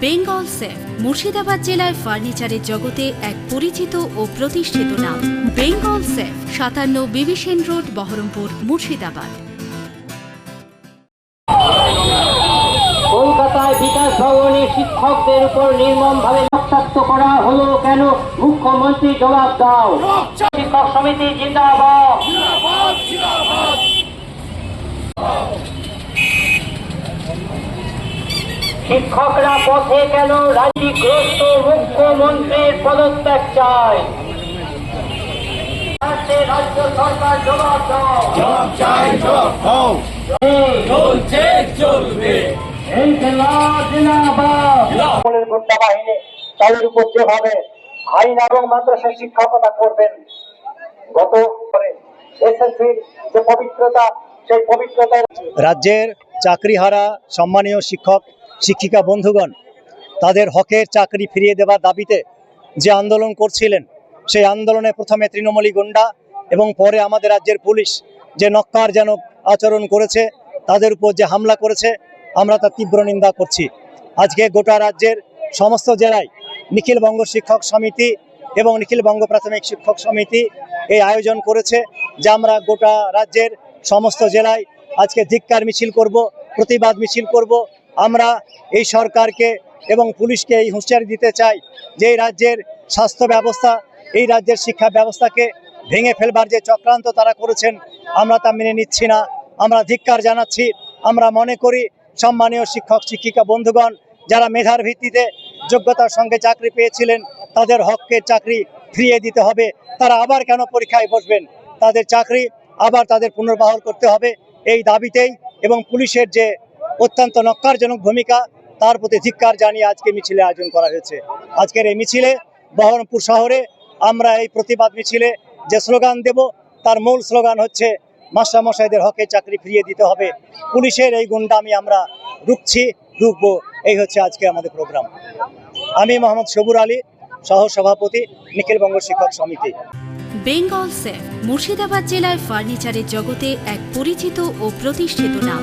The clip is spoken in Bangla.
বেঙ্গল সেফ, মুর্শিদাবাদ জেলায় ফার্নিচারের জগতে এক পরিচিত ও প্রতিষ্ঠিত নাম। বেঙ্গল সেফ, সাতান্ন বিবিসেন রোড, বহরমপুর, মুর্শিদাবাদ। কলকাতায় বিকাশ ভবনে শিক্ষকদের উপর নির্মমভাবে রক্তাক্ত করা হলো কেন? মুখ্যমন্ত্রী জবাব দাও। শিক্ষক সমিতি জিন্দাবাদ। শিক্ষকরা পথে কেন রাজনীতিগ্রস্ত মুখ্যমন্ত্রীর পদত্যাগ চায়? রাজ্যে রাজ্য সরকার জবাব জবাব চাই জবাব দাও। চলছে চলবে। সকলের বাহিনী তাদের উপর যেভাবে আইন এবং শিক্ষকতা করবেন গত এসএসসির যে পবিত্রতা সেই পবিত্রতার রাজ্যের চাকরিহারা সম্মানীয় শিক্ষক শিক্ষিকা বন্ধুগণ, তাদের হকের চাকরি ফিরিয়ে দেওয়ার দাবিতে যে আন্দোলন করছিলেন, সেই আন্দোলনে প্রথমে তৃণমূলী গুন্ডা এবং পরে আমাদের রাজ্যের পুলিশ যে নক্কার যেন আচরণ করেছে, তাদের উপর যে হামলা করেছে, আমরা তার তীব্র নিন্দা করছি। আজকে গোটা রাজ্যের সমস্ত জেলায় নিখিল বঙ্গ শিক্ষক সমিতি এবং নিখিল বঙ্গ প্রাথমিক শিক্ষক সমিতি এই আয়োজন করেছে, যে আমরা গোটা রাজ্যের সমস্ত জেলায় আজকে ধিক্কার মিছিল করব, প্রতিবাদ মিছিল করব আমরা এই সরকারকে এবং পুলিশকে এই হুঁশিয়ারি দিতে চাই যে এই রাজ্যের স্বাস্থ্য ব্যবস্থা, এই রাজ্যের শিক্ষা ব্যবস্থাকে ভেঙে ফেলবার যে চক্রান্ত তারা করেছেন, আমরা তা মেনে নিচ্ছি না। আমরা ধিক্কার জানাচ্ছি। আমরা মনে করি সম্মানীয় শিক্ষক, শিক্ষিকা, বন্ধুগণ, যারা মেধার ভিত্তিতে যোগ্যতার সঙ্গে চাকরি পেয়েছিলেন, তাদের হকের চাকরি ফিরিয়ে দিতে হবে। তারা আবার কেন পরীক্ষায় বসবেন? তাদের চাকরি আবার তাদের পুনর্বহাল করতে হবে। এই দাবিতেই এবং পুলিশের যে অত্যন্ত নক্কারজনক ভূমিকা তার প্রতি ধিক্কার জানিয়ে আজকে মিছিলে আয়োজন করা হয়েছে। আজকের এই মিছিলে বহরমপুর শহরে আমরা এই প্রতিবাদ মিছিলে যে স্লোগান দেব, তার মূল স্লোগান হচ্ছে, মাস্টারমশাইদের হকে চাকরি ফিরিয়ে দিতে হবে। পুলিশের এই গুন্ডামি আমরা রুখছি, রুখবো। এই হচ্ছে আজকে আমাদের প্রোগ্রাম। আমি মোহাম্মদ সবুর আলী সহ সভাপতি নিখিল বঙ্গ শিক্ষক সমিতি। বেঙ্গল সেফ, মুর্শিদাবাদ জেলায় ফার্নিচারের জগতে এক পরিচিত ও প্রতিষ্ঠিত নাম।